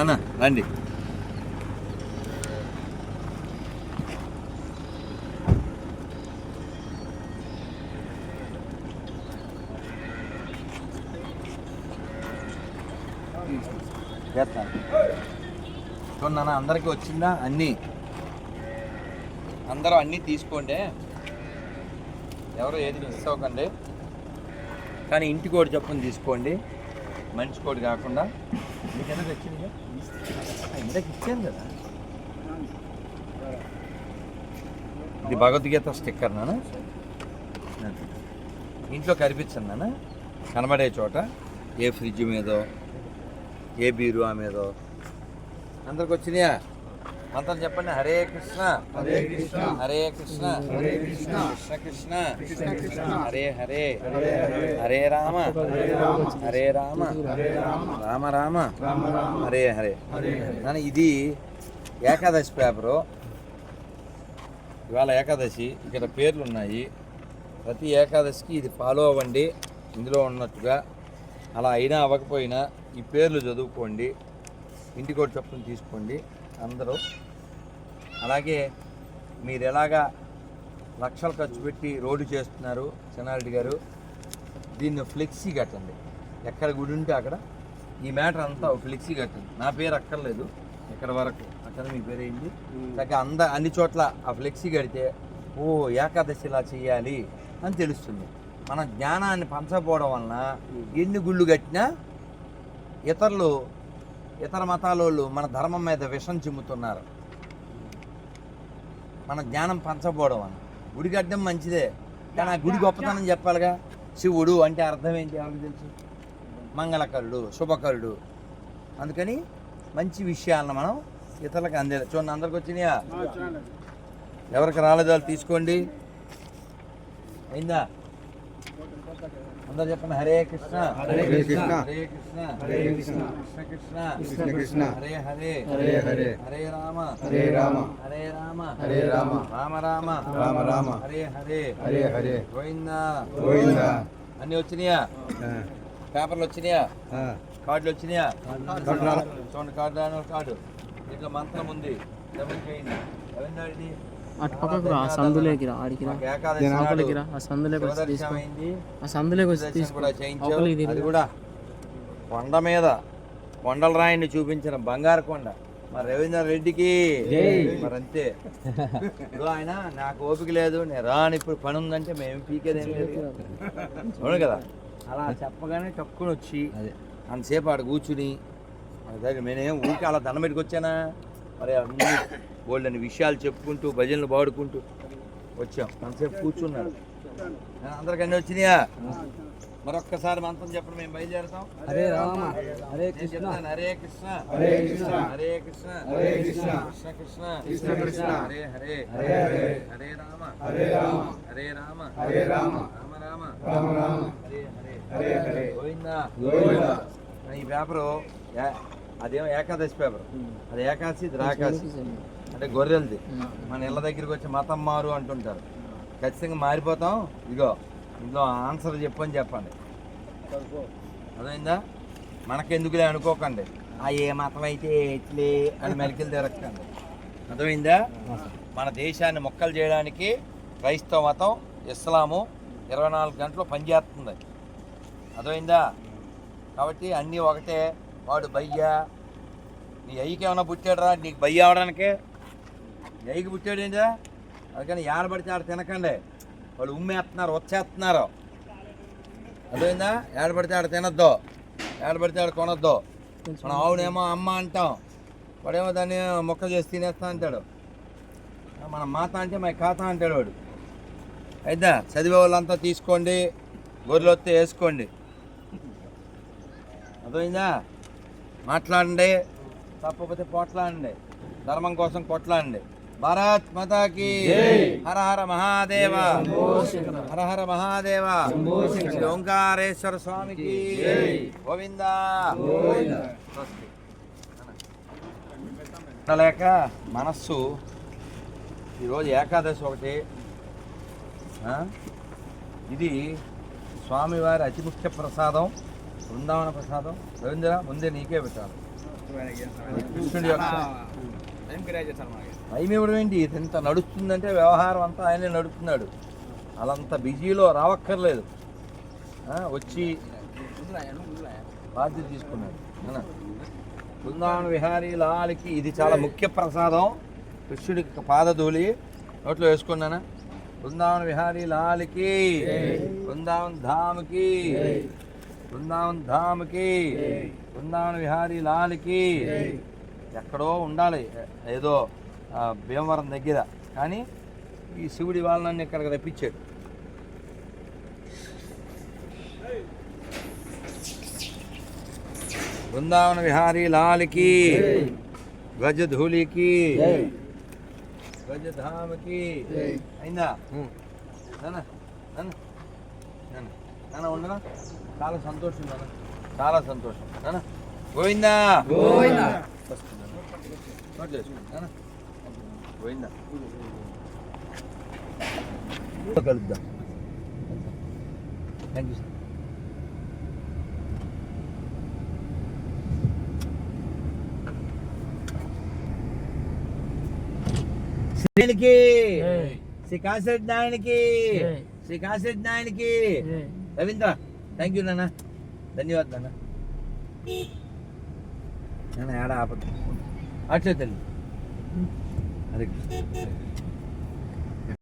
నాన్న రండి. నాన్న అందరికీ వచ్చిందా? అన్నీ. అందరూ అన్నీ తీసుకోండి. ఎవరు ఏది మిస్ అవ్వకండి. కానీ ఇంటి కోడి చొప్పున తీసుకోండి. మంచి కోడి కాకుండా. మీకు ఎందుకు ఇంతకు ఇచ్చాను కదా ఇది భగవద్గీత స్టిక్కర్ నాన్న ఇంట్లో కనిపించండి నాన్న కనబడే చోట ఏ ఫ్రిడ్జ్ మీదో ఏ బీరువా మీదో. అందరికి వచ్చినాయా? మంత్రం చెప్పండి. హరే కృష్ణ. హరే కృష్ణ. హరే కృష్ణ. హరే కృష్ణ. కృష్ణ కృష్ణ. హరే హరే. హరే రామ. హరే రామ. రామ. రామ. హరే హరే. నాన్న ఇది ఏకాదశి పేపరు. ఇవాళ ఏకాదశి. ఇక్కడ పేర్లు ఉన్నాయి. ప్రతి ఏకాదశికి ఇది ఫాలో అవ్వండి. ఇందులో ఉన్నట్టుగా. అలా అయినా అవ్వకపోయినా ఈ పేర్లు చదువుకోండి. ఇంటికి ఒకటి చొప్పున తీసుకోండి. అందరూ. అలాగే మీరు ఎలాగా లక్షలు ఖర్చు పెట్టి రోడ్డు చేస్తున్నారు చెన్నారెడ్డి గారు దీన్ని ఫ్లెక్సీ కట్టండి. ఎక్కడ గుడి ఉంటే అక్కడ. ఈ మ్యాటర్ అంతా ఫ్లెక్సీ కట్టండి. నా పేరు అక్కర్లేదు ఇక్కడ వరకు. అక్కడ మీ పేరు ఏంటి? చక్కగా అంద అన్ని చోట్ల ఆ ఫ్లెక్సీ కడితే ఓ ఏకాదశి ఇలా చేయాలి అని తెలుస్తుంది. మన జ్ఞానాన్ని పంచకపోవడం వలన ఎన్ని గుళ్ళు కట్టినా ఇతరులు ఇతర మతాల వాళ్ళు మన ధర్మం మీద విషం చిమ్ముతున్నారు. మన జ్ఞానం పంచకపోవడం వలన గుడి కట్టడం మంచిదే. కానీ ఆ గుడి గొప్పతనం చెప్పాలిగా? శివుడు అంటే అర్థం ఏంటి ఎవరికి తెలుసు? మంగళకరుడు శుభకరుడు. అందుకని మంచి విషయాలను మనం ఇతరులకు అందే చూడండి అందరికి వచ్చినాయా? ఎవరికి రాలేదో వాళ్ళు తీసుకోండి. అయిందా? అందరు చెప్పండి. హరే కృష్ణ. హరే కృష్ణ. హరే కృష్ణ. హరే కృష్ణ. కృష్ణ కృష్ణ. కృష్ణ కృష్ణ. హరే హరే. హరే హరే. హరే రామ. హరే రామ. హరే రామ. హరే రామ. రామ రామ. రామ రామ. హరే హరే. హరే హరే. గోవిందా. గోవింద. అన్ని వచ్చినాయా? పేపర్లు వచ్చినాయా? కార్డులు వచ్చినాయా. చూడండి కార్డు రాని కార్డు. దీంట్లో మంత్రం ఉంది. జపం చేయండి? అటు పక్కకు రా ఆ సందులోకి రా ఆడికి రా. లోపలికి రా ఆ సందులోకి వచ్చి తీసుకో. ఆ సందులోకి వచ్చి తీసుకో. కూడా లోపలికి తిరిగి కూడా కొండ మీద కొండల రాయిని చూపించిన బంగారు కొండ. మరి రవీంద్ర రెడ్డికి మరి అంతే. ఇదిగో ఆయన నాకు ఓపిక లేదు నేను రాను ఇప్పుడు పని ఉందంటే మేము పీకేది ఏం లేదు. అవును కదా? అలా చెప్పగానే టక్కుని వచ్చి అంతసేపు ఆడ కూర్చుని దగ్గర నేనేం ఊరికి అలా దండం పెట్టుకు వచ్చానా మరి అన్ని వాళ్ళని విషయాలు చెప్పుకుంటూ భజనలు పాడుకుంటూ వచ్చాం. అంతసేపు కూర్చున్నాడు అందరికి అన్నీ వచ్చినాయా? మరొక్కసారి మంత్రం చెప్పడం మేము బయలుదేరుతాం. హరే రామ హరే చెప్తాను హరే కృష్ణ. హరే కృష్ణ. హరే కృష్ణ. హరే కృష్ణ. కృష్ణ కృష్ణ. కృష్ణ కృష్ణ. హరే హరే. హరే హరే. హరే రామ. హరే రామ. హరే రామ. హరే రామ. రామ రామ. రామ రామ. హరే హరే. హరే హరే. గోవిందా. గోవింద. ఈ పేపరు అదేమో ఏకాదశి పేపర్. అది ఏకాదశి ఇది రాకాశి. అంటే గొర్రెలది. మన ఇళ్ళ దగ్గరికి వచ్చి మతం మారు అంటుంటారు. ఖచ్చితంగా మారిపోతాం. ఇగో ఇందులో ఆన్సర్ చెప్పని చెప్పండి. అదైందా మనకెందుకులే అనుకోకండి. ఆ ఏ మతం అయితే ఎట్లే అని మెలికలు తిరగకండి అర్థమైందా? మన దేశాన్ని మొక్కలు చేయడానికి క్రైస్తవ మతం ఇస్లాము ఇరవై నాలుగు గంటలు పనిచేస్తుంది. అర్థమైందా? కాబట్టి అన్నీ ఒకటే వాడు భయ్యా. నీ అయ్యకి ఏమైనా పుట్టాడరా? నీకు బయ్య అవడానికి? నీ అయ్యకి పుట్టాడు ఏంటా అందుకని ఏడబడితే ఆడ తినకండి. వాళ్ళు ఉమ్మేస్తున్నారు వచ్చేస్తున్నారు. అర్థమైందా? ఏడబడితే ఆడ తినొద్దు. ఏడబడితే ఆడ కొనొద్దు. మన ఆవునేమో అమ్మ అంటాం. వాడేమో దాన్ని మొక్క చేసి తినేస్తా అంటాడు. మన మాత అంటే మా ఖాతా అంటాడు వాడు. అయితే చదివే వాళ్ళంతా తీసుకోండి. గొర్రెలు వస్తే వేసుకోండి. అర్థమైందా? మాట్లాడండి. తప్పకపోతే పోట్లాడండి. ధర్మం కోసం కొట్లాడండి భారత్ మాతాకి హర హర మహాదేవ. హర హర మహాదేవ. శ్రీ ఓంకారేశ్వర స్వామికి గోవింద. ఉండలేక మనస్సు ఈరోజు ఏకాదశి ఒకటి? ఇది స్వామివారి అతి ముఖ్య ప్రసాదం. బృందావన ప్రసాదం రవీంద్ర ముందే నీకే పెట్టాలి. కృష్ణుడి యొక్క టైం ఇవ్వడం ఏంటి? ఇంత నడుస్తుందంటే వ్యవహారం అంతా ఆయనే నడుపుతున్నాడు. వాళ్ళంత బిజీలో రావక్కర్లేదు. వచ్చి బాధ్యత తీసుకున్నాడు? బృందావన విహారీ లాలికి ఇది చాలా ముఖ్య ప్రసాదం. కృష్ణుడి పాదధూళి. నోట్లో వేసుకున్నానా బృందావన విహారీ లాలికి బృందావన్ ధామ్కి బృందావన్ ధామ్కి బృందావన విహారీ లాలికి ఎక్కడో ఉండాలి. ఏదో భీమవరం దగ్గర. కానీ ఈ శివుడి వాళ్ళని ఇక్కడికి రప్పించాడు. బృందావన విహారీ లాల్కి గజధూళికి గజధామకి. అయిందా? నాన్న నాన్న నాన్న నాన్న ఉండనా? చాలా సంతోషం నాన్న చాలా సంతోషం నాన్న గోవిందా? గోవిందా. గోవిందా? కలుద్దాం. థ్యాంక్ యూ సార్ శ్రీనికి శ్రీ కాశెట్ నాయనకి శ్రీ కాశెట్ నాయనకి రవీంద్ర థ్యాంక్ యూ నాన్న ధన్యవాదాలు నాన్న నాన్న ఏడా ఆపదు అట్లే తల్లి హరే కృష్ణ